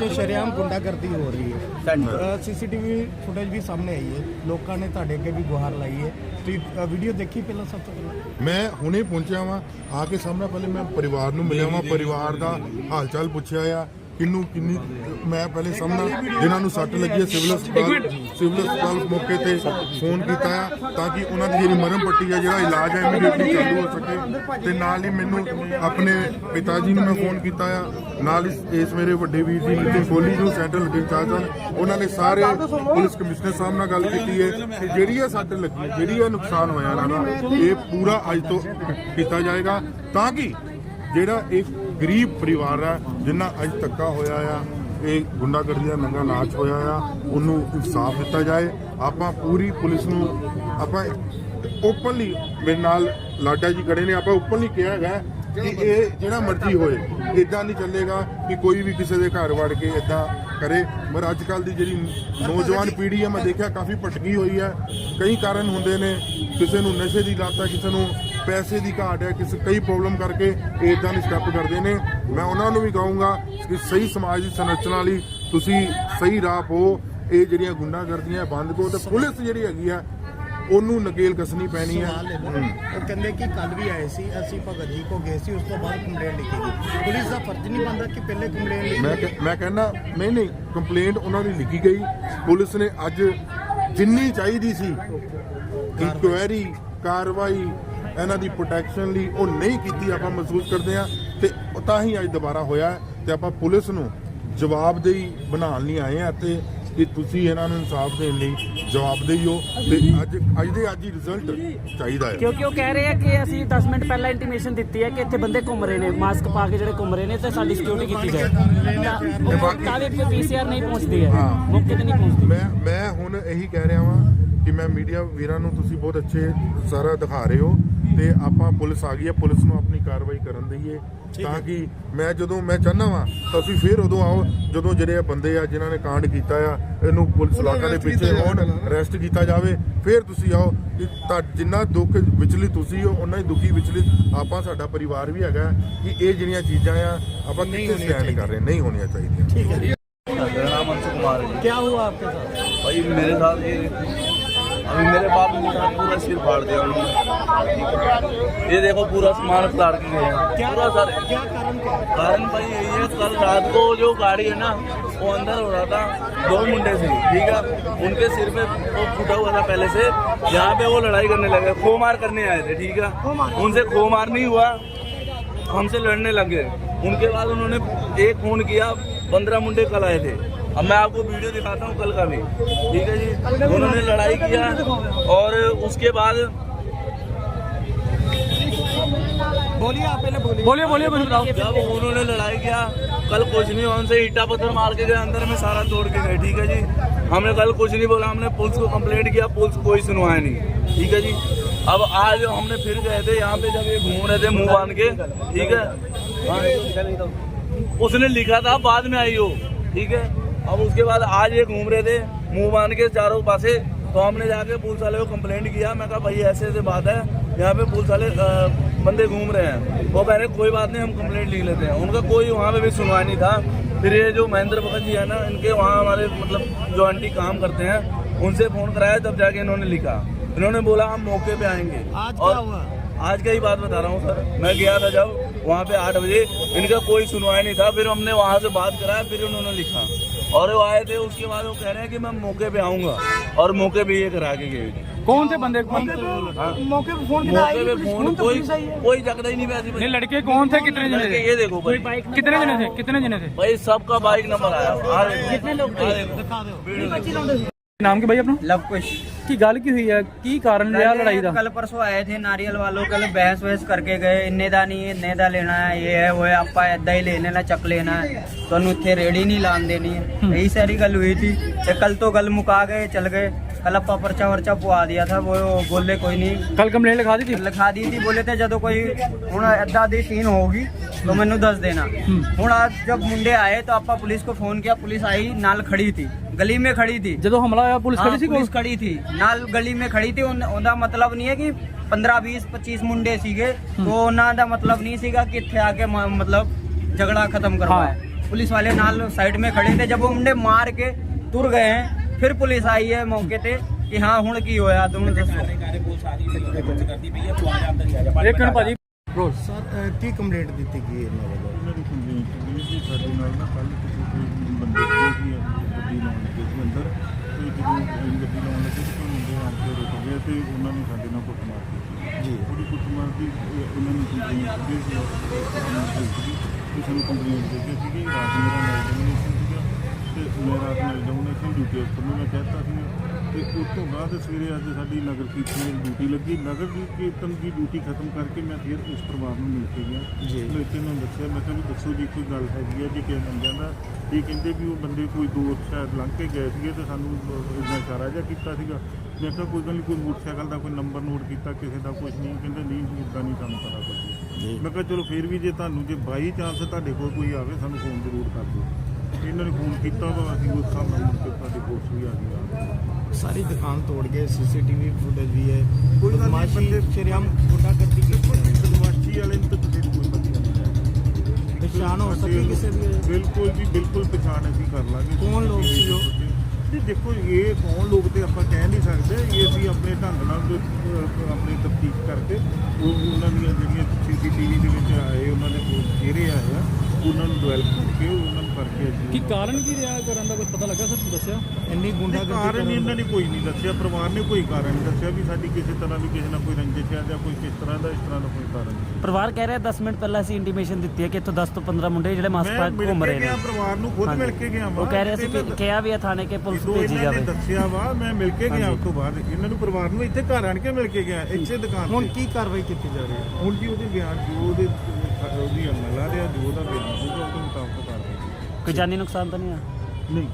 ਵਿੱਚ ਸ਼ਰੇਆਮ ਗੁੰਡਾਗਰਦੀ ਹੋ ਰਹੀ ਹੈ। ਸੀਸੀਟੀਵੀ ਫੁਟੇਜ ਵੀ ਸਾਹਮਣੇ ਆਈ ਹੈ। ਲੋਕਾਂ ਨੇ ਤੁਹਾਡੇ ਅੱਗੇ ਵੀ ਗੁਹਾਰ ਲਾਈ ਹੈ। ਤੁਸੀਂ ਵੀਡੀਓ ਦੇਖੀ ਪਹਿਲਾਂ ਸਭ ਤੋਂ ਪਹਿਲਾਂ? ਮੈਂ ਹੁਣੇ ਪਹੁੰਚਿਆ ਵਾਂ। ਆ ਕੇ ਸਾਹਮਣੇ ਪਹਿਲੇ ਮੈਂ ਪਰਿਵਾਰ ਨੂੰ ਮਿਲਿਆ ਵਾਂ। ਪਰਿਵਾਰ ਦਾ ਹਾਲ ਚਾਲ ਪੁੱਛਿਆ ਆ। ਕਿੰਨੂੰ, ਕਿੰਨੀ, ਮੈਂ ਪਹਿਲੇ ਸਾਹਮਣੇ ਜਿਨ੍ਹਾਂ ਨੂੰ ਸੱਟ ਲੱਗੀ ਹੈ, ਸਿਵਲ ਹਸਪਤਾਲ ਸਿਵਲ ਹਸਪਤਾਲ ਮੌਕੇ ਤੇ ਫੋਨ ਕੀਤਾ ਆ ਤਾਂ ਕਿ ਉਹਨਾਂ ਦੀ ਜਿਹੜੀ ਮਰਮ ਪੱਟੀ ਹੈ, ਜਿਹੜਾ ਇਲਾਜ ਹੈ ਇਮੀਡੀਏਟਲੀ ਚਾਲੂ ਹੋ ਸਕੇ। ਤੇ ਨਾਲ ਹੀ ਮੈਨੂੰ ਆਪਣੇ ਪਿਤਾ ਜੀ ਨੂੰ ਮੈਂ ਫੋਨ ਕੀਤਾ ਆ। ਨਾਲ ਇਸ ਇਸ ਮੇਰੇ ਵੱਡੇ ਵੀਰ ਜੀ ਨਿਤਿਨ ਕੋਹਲੀ ਨੂੰ ਸੈਂਟਰਲ ਡਿਸਟ੍ਰਿਕਟ ਚਾਰਜ ਹਨ, ਉਹਨਾਂ ਨੇ ਸਾਰੇ ਪੁਲਿਸ ਕਮਿਸ਼ਨਰ ਸਾਹਿਬ ਨਾਲ ਗੱਲ ਕੀਤੀ ਹੈ ਕਿ ਜਿਹੜੀ ਆ ਸੱਟ ਲੱਗੀ, ਜਿਹੜੀ ਆ ਨੁਕਸਾਨ ਹੋਇਆ ਇਹਨਾਂ ਦਾ ਇਹ ਪੂਰਾ ਅੱਜ ਤੋਂ ਕੀਤਾ ਜਾਏਗਾ ਤਾਂ ਕਿ ਜਿਹੜਾ ਇੱਕ ਗਰੀਬ ਪਰਿਵਾਰ ਆ ਜਿੰਨਾ ਅੱਜ ਤੱਕਾ ਹੋਇਆ ਆ, ਇਹ ਗੁੰਡਾਗਰਦੀ ਦਾ ਨੰਗਾ ਨਾਚ ਹੋਇਆ ਆ, ਉਹਨੂੰ ਇਨਸਾਫ ਦਿੱਤਾ ਜਾਏ। ਆਪਾਂ ਪੂਰੀ ਪੁਲਿਸ ਨੂੰ, ਆਪਾਂ ਓਪਨਲੀ ਮੇਰੇ ਨਾਲ ਲਾਡਾ ਜੀ ਖੜੇ ਨੇ, ਆਪਾਂ ਓਪਨਲੀ ਕਿਹਾ ਹੈਗਾ ਕਿ ਇਹ ਜਿਹੜਾ ਮਰਜ਼ੀ ਹੋਏ ਇਦਾਂ ਨਹੀਂ ਚੱਲੇਗਾ ਕਿ ਕੋਈ ਵੀ ਕਿਸੇ ਦੇ ਘਰ ਵੜ ਕੇ ਇਦਾਂ ਕਰੇ। ਪਰ ਅੱਜ ਕੱਲ ਦੀ ਜਿਹੜੀ ਨੌਜਵਾਨ ਪੀੜ੍ਹੀ ਹੈ, ਮੈਂ ਦੇਖਿਆ ਕਾਫੀ ਭਟਕੀ ਹੋਈ ਹੈ। ਕਈ ਕਾਰਨ ਹੁੰਦੇ ਨੇ, ਕਿਸੇ ਨੂੰ ਨਸ਼ੇ ਦੀ ਲੱਤ ਹੈ, ਕਿਸੇ ਨੂੰ ਪੈਸੇ ਦੀ ਘਾਟ ਹੈ ਕਿਸੇ ਕਈ ਪ੍ਰੋਬਲਮ ਕਰਕੇ ਇਹ ਇਦਾਂ ਦੇ ਸਟੈਪ ਕਰਦੇ ਨੇ। ਮੈਂ ਉਹਨਾਂ ਨੂੰ ਵੀ ਕਹੂੰਗਾ ਕਿ ਸਹੀ ਸਮਾਜ ਦੀ ਸੰਰਚਨਾ ਲਈ ਤੁਸੀਂ ਸਹੀ ਰਾਹ ਪੋ। ਇਹ ਜਿਹੜੀਆਂ ਗੁੰਡਾਗਰਦੀਆਂ ਬੰਦ ਕਰੋ ਤੇ ਪੁਲਿਸ ਜਿਹੜੀ ਹੈਗੀ ਆ ਉਹਨੂੰ ਨਕੇਲ ਕਸਣੀ ਪੈਣੀ ਹੈ। ਉਹ ਕਹਿੰਦੇ ਕਿ ਕੱਲ ਵੀ ਆਏ ਸੀ ਅਸੀਂ ਭਗਤ ਜੀ ਕੋ ਗਏ ਸੀ ਉਸ ਤੋਂ ਬਾਅਦ ਕੰਪਲੇਂਟ ਲਿਖੀ ਗਈ। ਪੁਲਿਸ ਦਾ ਫਰਜ਼ ਨਹੀਂ ਬਣਦਾ ਕਿ ਪਹਿਲੇ ਕੰਪਲੇਂਟ ਲਿਖੀ ਮੈਂ ਮੈਂ ਕਹਿੰਦਾ ਨਹੀਂ ਨਹੀਂ ਕੰਪਲੇਂਟ ਉਹਨਾਂ ਦੀ ਲਿਖੀ ਗਈ। ਪੁਲਿਸ ਨੇ ਅੱਜ ਜਿੰਨੀ ਚਾਹੀਦੀ ਸੀ ਇਨਕੁਆਇਰੀ ਕਾਰਵਾਈ ਇਹਨਾਂ ਦੀ ਪ੍ਰੋਟੈਕਸ਼ਨ ਲਈ ਉਹ ਨਹੀਂ ਕੀਤੀ ਆਪਾਂ ਮਹਿਸੂਸ ਕਰਦੇ ਆ ਤੇ ਤਾਂ ਹੀ ਅੱਜ ਦੁਬਾਰਾ ਹੋਇਆ ਹੈ ਤੇ ਆਪਾਂ ਪੁਲਿਸ ਨੂੰ ਜਵਾਬਦੇਹੀ ਬਣਾਉਣ ਲਈ ਆਏ ਆ ਤੇ ਕਿ ਤੁਸੀਂ ਇਹਨਾਂ ਨੂੰ ਇਨਸਾਫ ਦੇਣ ਲਈ ਜਵਾਬਦੇਹੀ ਹੋ ਤੇ ਅੱਜ ਅੱਜ ਦੇ ਅੱਜ ਹੀ ਰਿਜ਼ਲਟ ਚਾਹੀਦਾ ਹੈ। ਕਿਉਂਕਿ ਉਹ ਕਹਿ ਰਹੇ ਆ ਕਿ ਅਸੀਂ 10 ਮਿੰਟ ਪਹਿਲਾਂ ਇੰਟੀਮੇਸ਼ਨ ਦਿੱਤੀ ਹੈ ਕਿ ਇੱਥੇ ਬੰਦੇ ਘੁੰਮ ਰਹੇ ਨੇ ਮਾਸਕ ਪਾ ਕੇ ਜਿਹੜੇ ਘੁੰਮ ਰਹੇ ਨੇ ਤੇ ਸਾਡੀ ਸਿਕਿਉਰਿਟੀ ਕੀਤੀ ਜਾਏ। ਕਾਲੇ ਤੇ ਪੀਸੀਆਰ ਨਹੀਂ ਪਹੁੰਚਦੀ ਹੈ। ਹਾਂ। ਮੌਕੇ ਤੇ ਨਹੀਂ ਪਹੁੰਚਦੀ। ਮੈਂ ਮੈਂ ਹੁਣ ਇਹੀ ਕਹਿ ਰਿਹਾ ਵਾਂ ਕਿ ਮੈਂ ਮੀਡੀਆ ਵੀਰਾਂ ਨੂੰ ਤੁਸੀਂ ਬਹੁਤ ਅੱਛੇ ਸਾਰਾ ਦਿਖਾ ਰਹੇ ਹੋ। ਤੇ ਆਪਾਂ ਪੁਲਿਸ ਆ ਗਈ ਹੈ ਪੁਲਿਸ ਨੂੰ ਆਪਣੀ ਕਾਰਵਾਈ ਕਰਨ ਦਈਏ ਤਾਂ ਕਿ ਮੈਂ ਜਦੋਂ ਮੈਂ ਚਾਹਨਾ ਵਾਂ ਤੁਸੀਂ ਫੇਰ ਉਦੋਂ ਆਓ ਜਦੋਂ ਜਿਹੜੇ ਆ ਬੰਦੇ ਆ ਜਿਨ੍ਹਾਂ ਨੇ ਕਾਂਡ ਕੀਤਾ ਆ ਇਹਨੂੰ ਪੁਲਿਸ ਲਾਕਾ ਦੇ ਪਿੱਛੇ ਹੋਣ ਅਰੈਸਟ ਕੀਤਾ ਜਾਵੇ ਫੇਰ ਤੁਸੀਂ ਆਓ ਤਾਂ ਜਿੰਨਾ ਦੁੱਖ ਵਿਚਲੀ ਤੁਸੀਂ ਹੋ ਉਹਨਾਂ ਹੀ ਦੁਖੀ ਵਿਚਲੀ ਆਪਾਂ ਸਾਡਾ ਪਰਿਵਾਰ ਵੀ ਹੈਗਾ ਕਿ ਇਹ ਜਿਹੜੀਆਂ ਚੀਜ਼ਾਂ ਆ ਆਪਾਂ ਕਿੱਥੇ ਸਟੈਂਡ ਕਰ ਰਹੇ ਨਹੀਂ ਹੋਣੀਆਂ ਚਾਹੀਦੀਆਂ। ਠੀਕ ਹੈ। ਜੀ। ਮੇਰਾ ਹੋਇਆ ਆਪਕੇ ਸਾਥ? ਭਾਈ ਮੇਰੇ ਸਾਥ ਇਹ अभी मेरे बाप ने पूरा सिर फाड़ दिया उन्होंने ये देखो पूरा सामान उतार के गए पूरा सर। कारण कारण भाई यही है कल रात को जो गाड़ी है ना वो अंदर हो रहा था दो मुंडे से ठीक है? उनके सिर पे वो फूटा हुआ था पहले से। यहाँ पे वो लड़ाई करने लगे खो मार करने आए थे ठीक है? उनसे खो मार नहीं हुआ हमसे लड़ने लगे उनके बाद उन्होंने एक फ़ोन किया पंद्रह मुंडे कल आए थे। अब मैं आपको वीडियो दिखाता हूँ कल का भी। ठीक है जी? उन्होंने लड़ाई किया और उसके बाद बोलिए आप पहले बोलिए। बोलिए बोलिए बताओ जब उन्होंने लड़ाई किया कल कुछ नहीं उनसे ईटा पत्थर मार के गए अंदर में सारा तोड़ के गए ठीक है जी? हमने कल कुछ नहीं बोला हमने पुलिस को कंप्लेंट किया पुलिस कोई सुनवाया नहीं ठीक है जी? अब आज हमने फिर गए थे यहाँ पे जब ये घूम रहे थे मुँह बाँध के ठीक है? हाँ, उसने लिखा था बाद में आई हो ठीक है? अब उसके बाद आज ये घूम रहे थे मुँह बाँध के चारों पासे तो हमने जाके पुलिस वाले को कंप्लेंट किया। मैं कहा भाई ऐसे ऐसे बात है यहाँ पे पुलिस वाले बंदे घूम रहे हैं। वो कह रहे कोई बात नहीं हम कंप्लेंट लिख लेते हैं। उनका कोई वहाँ पे भी सुनवाई नहीं था। फिर ये जो महेंद्र भगत जी है ना इनके वहाँ हमारे मतलब जो आंटी काम करते हैं उनसे फ़ोन कराया तब जाके इन्होंने लिखा। इन्होंने बोला हम मौके पे आएँगे। आज क्या हुआ? आज का ही बात बता रहा हूँ सर। मैं गया था जब वहाँ पे आठ बजे इनका कोई सुनवाई नहीं था। फिर हमने वहाँ से बात कराया फिर उन्होंने लिखा। और वो आए थे उसके बाद वो कह रहे हैं कि मैं मौके पे आऊंगा और मौके पे ये करा के गए थे। कौन थे बंदे कौन हाँ। मौके पे फोन मौके पे फोन कोई कोई झगड़ा ही नहीं पे ऐसी नहीं लड़के कौन थे कितने जने लड़के थे ये देखो भाई कितने जने थे कितने जने थे भाई सबका बाइक नंबर आया आ देखो। कितने लोग आ देखो। वीडियो देखो। नाम के भाई अपना ਲਵ ਕੁਸ਼ की गल की हुई है की कारण ਰਿਹਾ ਲੜਾਈ ਦਾ कल परसों आए थे नारियल वालों कल बहस वहस करके गए इन्ने ਦਾ ਨਹੀਂ ਇੰਨੇ ਦਾ ਲੈਣਾ ਹੈ ਇਹ ਹੈ ਉਹ ਹੈ ਆਪਾਂ ਏਦਾਂ ਹੀ ਲੈ ਲੈਣਾ ਚੱਕ ਲੈਣਾ ਹੈ ਤੁਹਾਨੂੰ ਇੱਥੇ ਰੇੜੀ ਨਹੀਂ ਲਾਣ ਦੇਣੀ ਹੈ यही सारी गल हुई थी ਤੇ ਕੱਲ ਤੋਂ ਗੱਲ ਮੁਕਾ ਗਏ ਚਲ ਗਏ कल ਆਪਾਂ ਪਰਚਾ ਵਰਚਾ ਪਵਾ ਦਿਆ था वो बोले कोई नहीं कल कंप्लेंट लिखा दी थी ਲਿਖਾ ਦੀ ਸੀ ਬੋਲੇ ਤੇ ਜਦੋਂ ਕੋਈ ਹੁਣ ਏਦਾਂ ਦੀ ਸੀਨ ਹੋਊਗੀ ਤਾਂ ਮੈਨੂੰ ਦੱਸ ਦੇਣਾ ਹੁਣ ਅੱਜ ਜਬ ਮੁੰਡੇ ਆਏ ਤਾਂ ਆਪਾਂ ਪੁਲਿਸ को फोन किया पुलिस आई ਨਾਲ ਖੜੀ थी गली में खड़ी थी ਜਦੋਂ ਹਮਲਾ ਹੋਇਆ ਪੁਲਿਸ ਹਾਂ, ਖੜੀ ਸੀ ਕੋਲ ਪੁਲਿਸ ਖੜੀ ਸੀ ਨਾਲ ਗਲੀ ਮੇ ਖੜੀ ਸੀ ਉਹਨ- ਉਹਦਾ ਮਤਲਬ ਨਹੀਂ ਹੈ ਕਿ 15 20 25 ਮੁੰਡੇ ਸੀਗੇ ਤੋਂ ਉਹਨਾਂ ਦਾ ਮਤਲਬ ਨਹੀਂ ਸੀਗਾ ਕਿ ਇੱਥੇ ਆ ਕੇ ਮ- ਮਤਲਬ ਝਗੜਾ ਖਤਮ ਕਰਵਾਏ पुलिस वाले नाल साइड में खड़े थे जब वो मुंडे मार के तुर गए हैं फिर पुलिस आई है मौके पे कि हाँ हुण की होया तुम दसो ਇੱਕ ਮਿੰਟ ਭਾਜੀ ਸਰ ਅ, ਕੀ ਕੰਪਲੇਂਟ ਦਿੱਤੀ ਗਈ ਇਹਨਾਂ ਵੱਲੋਂ ਉਹਨਾਂ ਦੀ ਕੰਪਲੇਂਟ ਸੀਗੀ ਕਿ ਸਾਡੇ ਨਾਲ ਨਾ ਕੱਲ ਕਿਸੇ ਕੋਈ ਬੰਦੇ ਸੀ ਗੱਡੀ ਲਾਉਣ ਲੱਗੇ ਸੀ ਅੰਦਰ ਤੇ ਜਦੋਂ ਅਸੀਂ ਗੱਡੀ ਲਾਉਣ ਲੱਗੇ ਤੇ ਕੋਈ ਮੁੰਡੇ ਆ ਕੇ ਰੁਕ ਗਏ ਤੇ ਉਹਨਾਂ ਨੇ ਸਾਡੇ ਨਾਲ ਕੁੱਟਮਾਰ ਕੀਤੀ। ਜੀ। ਉਹਦੀ ਕੁੱਟਮਾਰ ਦੀ ਅਹ, ਉਹਨਾਂ ਨੂੰ ਕੰਪਲੇਂਟ ਦਿੱਤੀ ਸੀ। ਕਿ ਸਾਨੂੰ ਕੰਪਲੇਂਟ ਦੇ ਕੇ ਸੀਗੀ ਰਾਤ ਮੇਰਾ ਨਾਈਟ ਡੋਮੀਨੇਸ਼ਨ ਸੀਗਾ ਤੇ ਮੈਂ ਰਾਤ ਨਾਈਟ ਡੋਮੀਨੇਸ਼ਨ ਡਿਊਟੀ ਉੱਪਰ ਨੂੰ ਮੈਂ ਕਹਿਤਾ ਸੀ। ਤੇ ਉਸ ਤੋਂ ਬਾਅਦ ਸਵੇਰੇ ਅੱਜ ਸਾਡੀ ਨਗਰ ਕੀਰਤਨ ਦੀ ਡਿਊਟੀ ਲੱਗੀ। ਨਗਰ ਦੀ ਕੀਰਤਨ ਦੀ ਡਿਊਟੀ ਖਤਮ ਕਰਕੇ ਮੈਂ ਫਿਰ ਉਸ ਪਰਿਵਾਰ ਨੂੰ ਮਿਲ ਕੇ ਗਿਆ। ਜੀ। ਕੇ ਉਹਨਾਂ ਨੂੰ ਦੱਸਿਆ ਮੈਂ ਕਿਹਾ ਵੀ ਦੱਸੋ ਜੀ ਕੋਈ ਗੱਲ ਹੈਗੀ ਹੈ ਜੀ ਕਿ ਬੰਦਿਆਂ ਦਾ ਇਹ ਕਹਿੰਦੇ ਵੀ ਉਹ ਬੰਦੇ ਕੋਈ ਦੋ ਸ਼ਾਇਦ ਲੰਘ ਕੇ ਗਏ ਸੀਗੇ ਤੇ ਸਾਨੂੰ ਇਦਾਂ ਇਸ਼ਾਰਾ ਜਿਹਾ ਕੀਤਾ ਸੀਗਾ। ਮੈਂ ਕਿਹਾ ਕੋਈ ਗੱਲ ਨਹੀਂ ਕੋਈ ਮੋਟਰਸਾਈਕਲ ਦਾ ਕੋਈ ਨੰਬਰ ਨੋਟ ਕੀਤਾ ਕਿਸੇ ਦਾ ਕੁਝ ਨਹੀਂ ਕਹਿੰਦੇ ਨਹੀਂ ਇਦਾਂ ਨਹੀਂ ਸਾਨੂੰ ਪਤਾ ਕੁਝ ਮੈਂ ਕਿਹਾ ਚਲੋ ਫਿਰ ਵੀ ਜੇ ਤੁਹਾਨੂੰ ਜੇ ਬਾਈ ਚਾਂਸ ਤੁਹਾਡੇ ਕੋਲ ਕੋਈ ਆਵੇ ਸਾਨੂੰ ਫੋਨ ਜ਼ਰੂਰ ਕਰ ਦਿਓ। ਇਹਨਾਂ ਨੇ ਫੋਨ ਕੀਤਾ ਵਾ ਅਸੀਂ ਉਸ ਹਿਸਾਬ ਨਾਲ ਮੁੜ ਕੇ ਤੁਹਾਡੇ ਕੋਲ ਵੀ ਆ ਗਈ ਸਾਰੀ ਦੁਕਾਨ ਤੋੜ ਗਏ ਸੀਸੀਟੀਵੀ ਫੁਟੇਜ ਵੀ ਹੈ। ਕੋਈ ਗੱਲ ਨਹੀਂ, ਬੰਦੇ- ਸ਼ਰੇਆਮ ਗੁੰਡਾਗਰਦੀ ਕੀਤੀ ਜਾ ਰਹੀ ਹੈ। ਬਦਮਾਸ਼ੀ ਵਾਲੇ ਨੂੰ ਤਾਂ ਕਿਸੇ ਨੂੰ ਕੋਈ ਪਤਾ ਨਹੀਂ ਪਛਾਣ ਹੋ ਸਕੀ ਕਿਸੇ ਦੀ। ਬਿਲਕੁਲ ਜੀ ਬਿਲਕੁਲ ਪਛਾਣ ਅਸੀਂ ਕਰ ਲਾਂਗੇ। ਕੌਣ ਲੋਕ ਸੀ ਉਹ? ਨਹੀਂ ਦੇਖੋ ਇਹ ਕੌਣ ਲੋਕ ਤੇ ਆਪਾਂ ਕਹਿ ਨਹੀਂ ਸਕਦੇ। ਇਹ ਅਸੀਂ ਆਪਣੇ ਢੰਗ ਨਾਲ ਜੋ, ਆਪਣੀ ਤਫਤੀਸ਼ ਕਰਕੇ ਉਹ ਉਹਨਾਂ ਦੀਆਂ ਜਿਹੜੀਆਂ ਸੀਸੀਟੀਵੀ ਦੇ ਵਿੱਚ ਆਏ ਉਹਨਾਂ ਦੇ ਚਿਹਰੇ ਆਏ ਆ ਉਹਨਾਂ ਨੂੰ ਡਿਵੈਲਪ ਕਰਕੇ ਉਹਨਾਂ ਕਰਕੇ ਕੀ ਕਾਰਨ ਕੀ ਰਿਹਾ ਕਰਨ ਦਾ? ਕੁਝ ਪਤਾ ਲੱਗਾ ਸਰ ਦੱਸਿਆ? ਇੰਨੀ ਗੁੰਡਾਗਰਦੀ ਕਾਰਨ ਕਰਨ ਇਹਨਾਂ ਨੇ ਕੋਈ ਨਹੀਂ ਦੱਸਿਆ। ਪਰਿਵਾਰ ਨੇ ਕੋਈ ਕਾਰਨ ਨਹੀਂ ਦੱਸਿਆ ਵੀ ਸਾਡੀ ਕਿਸੇ ਤਰ੍ਹਾਂ ਦੀ ਕਿਸੇ ਨਾਲ ਕੋਈ ਰੰਜਿਸ਼ ਹੈ ਜਾਂ ਕੋਈ ਕਿਸ ਤਰ੍ਹਾਂ ਦਾ ਇਸ ਤਰ੍ਹਾਂ ਦਾ ਕੋਈ ਕਾਰਨ ਨਹੀਂ। ਪਰਿਵਾਰ ਕਹਿ ਰਿਹਾ 10 ਮਿੰਟ ਪਹਿਲਾਂ ਅਸੀਂ ਇੰਟੀਮੇਸ਼ਨ ਦਿੱਤੀ ਹੈ ਕਿ ਇੱਥੋਂ 10 ਤੋਂ 15 ਮੁੰਡੇ ਜਿਹੜੇ ਮੈਂ ਮਿਲ ਘੁੰਮ ਕੇ ਰਹੇ ਨੇ। ਪਰਿਵਾਰ ਨੂੰ ਖੁਦ ਮਿਲ ਕੇ ਗਿਆ ਉਹ ਕਹਿ ਰਿਹਾ ਸੀ ਕਿ ਕਿਹਾ ਵੀ ਹੈ ਥਾਣੇ ਕੇ ਪੁਲਿਸ ਜਦੋਂ ਭੇਜੀ ਇਹਨਾਂ ਨੇ ਜਾਵੇ। ਦੱਸਿਆ ਵਾ ਮੈਂ ਮਿਲ ਕੇ ਗਿਆ ਉਸ ਤੋਂ ਬਾਅਦ ਇਹਨਾਂ ਨੂੰ ਪਰਿਵਾਰ ਨੂੰ ਇੱਥੇ ਘਰ ਆਣ ਕੇ ਮਿਲ ਕੇ ਗਿਆ ਇੱਥੇ ਦੁਕਾਨ ਹੁਣ ਤੇ। ਕੀ ਕਾਰਵਾਈ ਕੀਤੀ ਜਾ ਰਹੀ ਹੈ? ਹੁਣ ਜੀ ਉਹਦੇ ਬਿਆਨ ਜੋ ਉਹਦੇ ਉਹਦੀ ਅਮਲ ਆ ਰਿਹਾ ਜੋ ਉਹਦਾ ਬਿਆਨ ਹੋਊਗਾ ਉਹਦੇ ਮੁਤਾਬਕ ਕੋਈ ਜਾਨੀ ਨੁਕਸਾਨ ਤਾਂ ਨਹੀਂ ਆ? ਨਹੀਂ